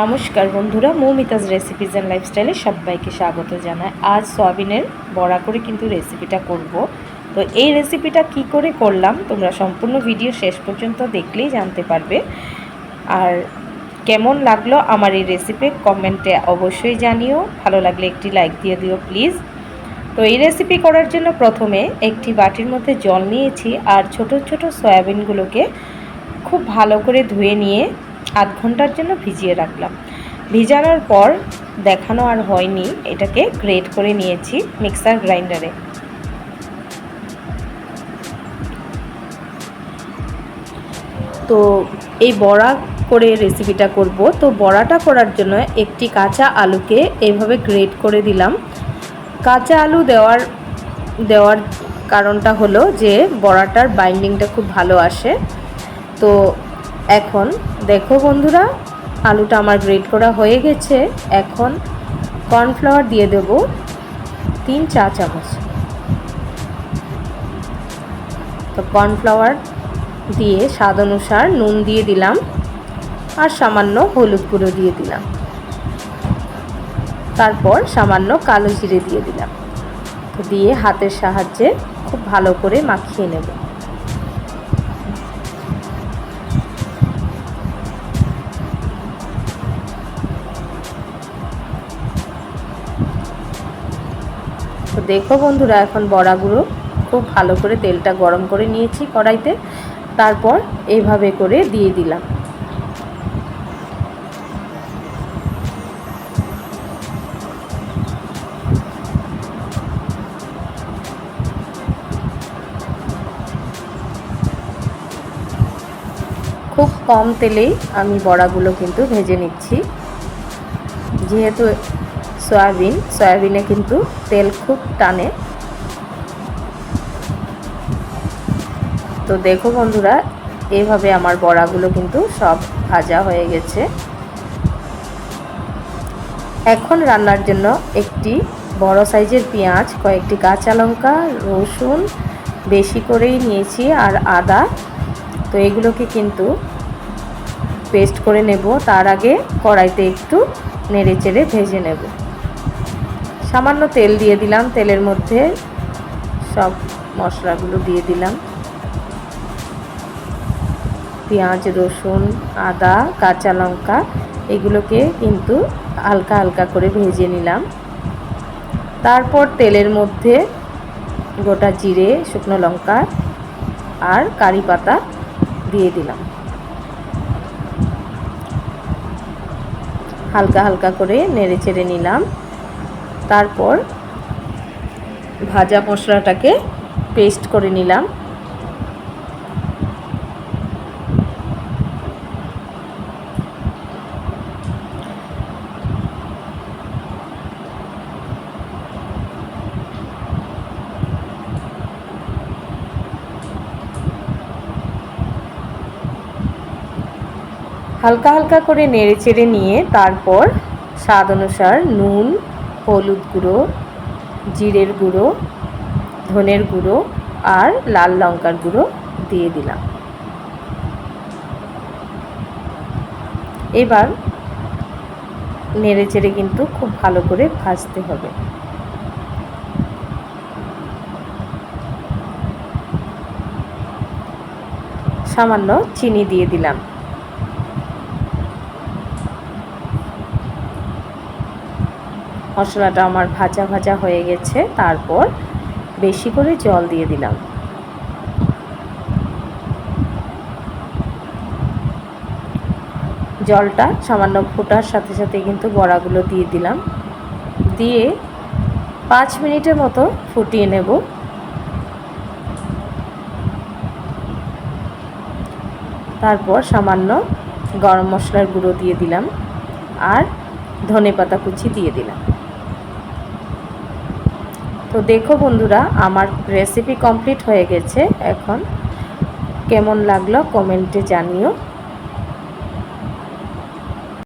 নমস্কার বন্ধুরা, মৌমিতাজ recipes and লাইফস্টাইলে সবাইকে স্বাগত জানায় আজ সয়াবিনের বড়া করে কিন্তু রেসিপিটা করব। তো এই রেসিপিটা কি করে করলাম, তোমরা সম্পূর্ণ ভিডিও শেষ পর্যন্ত দেখলেই জানতে পারবে। আর কেমন লাগল আমার এই রেসিপি কমেন্টে অবশ্যই জানিও। ভালো লাগলে একটি লাইক দিয়ে দিও প্লিজ তো এই রেসিপি করার জন্য প্রথমে একটি বাটির মধ্যে জল নিয়েছি, আর ছোট ছোট সয়াবিনগুলোকে খুব ভালো করে ধুয়ে নিয়ে আধ ঘণ্টার জন্য ভিজিয়ে রাখলাম। ভিজানোর পর দেখানো আর হয়নি, এটাকে গ্রেট করে নিয়েছি মিক্সার গ্রাইন্ডারে। তো এই বড়া করে রেসিপিটা করব। তো বড়াটা করার জন্য একটি কাঁচা আলুকে এইভাবে গ্রেট করে দিলাম। কাঁচা আলু দেওয়ার দেওয়ার কারণটা হলো যে বড়াটার বাইন্ডিংটা খুব ভালো আসে। তো এখন দেখো বন্ধুরা, আলুটা আমার গ্রেট করা হয়ে গেছে। এখন কর্নফ্লাওয়ার দিয়ে দেব তিন চা চামচ। তো কর্নফ্লাওয়ার দিয়ে স্বাদ অনুসার নুন দিয়ে দিলাম আর সামান্য হলুদ গুঁড়ো দিয়ে দিলাম। তারপর সামান্য কালো জিরে দিয়ে দিলাম। তো দিয়ে হাতের সাহায্যে খুব ভালো করে মাখিয়ে নেব। দেখো বন্ধুরা, এখন বড়াগুলো খুব ভালো করে তেলটা গরম করে নিয়েছি কড়াইতে। তারপর এইভাবে করে দিয়ে দিলাম। খুব কম তেলেই আমি বড়াগুলো কিন্তু ভেজে নিচ্ছি। যেহেতু সয়াবিন, সয়াবিনে কিন্তু তেল খুব টানে। তো দেখো বন্ধুরা এইভাবে আমার বড়াগুলো কিন্তু সব ভাজা হয়ে গেছে। এখন রান্নার জন্য একটি বড় সাইজের পেঁয়াজ, কয়েকটি কাঁচা লঙ্কা, রসুন, বেশি করেই নিয়েছি, আর আদা। তো এগুলোকে কিন্তু পেস্ট করে নেব, তার আগে কড়াইতে একটু নেড়ে চেড়ে ভেজে নেব। সামান্য তেল দিয়ে দিলাম, তেলের মধ্যে সব মশলাগুলো দিয়ে দিলাম। পেঁয়াজ, রসুন, আদা, কাঁচা লঙ্কা, এগুলোকে কিন্তু হালকা হালকা করে ভেজে নিলাম। তারপর তেলের মধ্যে গোটা জিরে, শুকনো লঙ্কা আর কারি পাতা দিয়ে দিলাম। হালকা হালকা করে নেড়ে চেড়ে নিলাম। তারপর ভাজা মশলাটাকে পেস্ট করে নিলাম। হালকা হালকা করে নেড়ে চেড়ে নিয়ে তারপর স্বাদ অনুসার নুন হলুদ গুঁড়ো, জিরের গুঁড়ো, ধনের গুঁড়ো আর লাল লঙ্কার গুঁড়ো দিয়ে দিলাম। এবার নেড়ে চেড়ে কিন্তু খুব ভালো করে ভাজতে হবে। সামান্য চিনি দিয়ে দিলাম। মশলাটা আমার ভাজা ভাজা হয়ে গেছে, তারপর বেশি করে জল দিয়ে দিলাম। জলটা সামান্য ফোটার সাথে সাথে কিন্তু বড়াগুলো দিয়ে দিলাম। দিয়ে পাঁচ মিনিটের মতো ফুটিয়ে নেব। তারপর সামান্য গরম মশলার গুঁড়ো দিয়ে দিলাম আর ধনে পাতা কুচি দিয়ে দিলাম। তো দেখো বন্ধুরা আমার রেসিপি কমপ্লিট হয়ে গেছে। এখন কেমন লাগল কমেন্টে জানিও।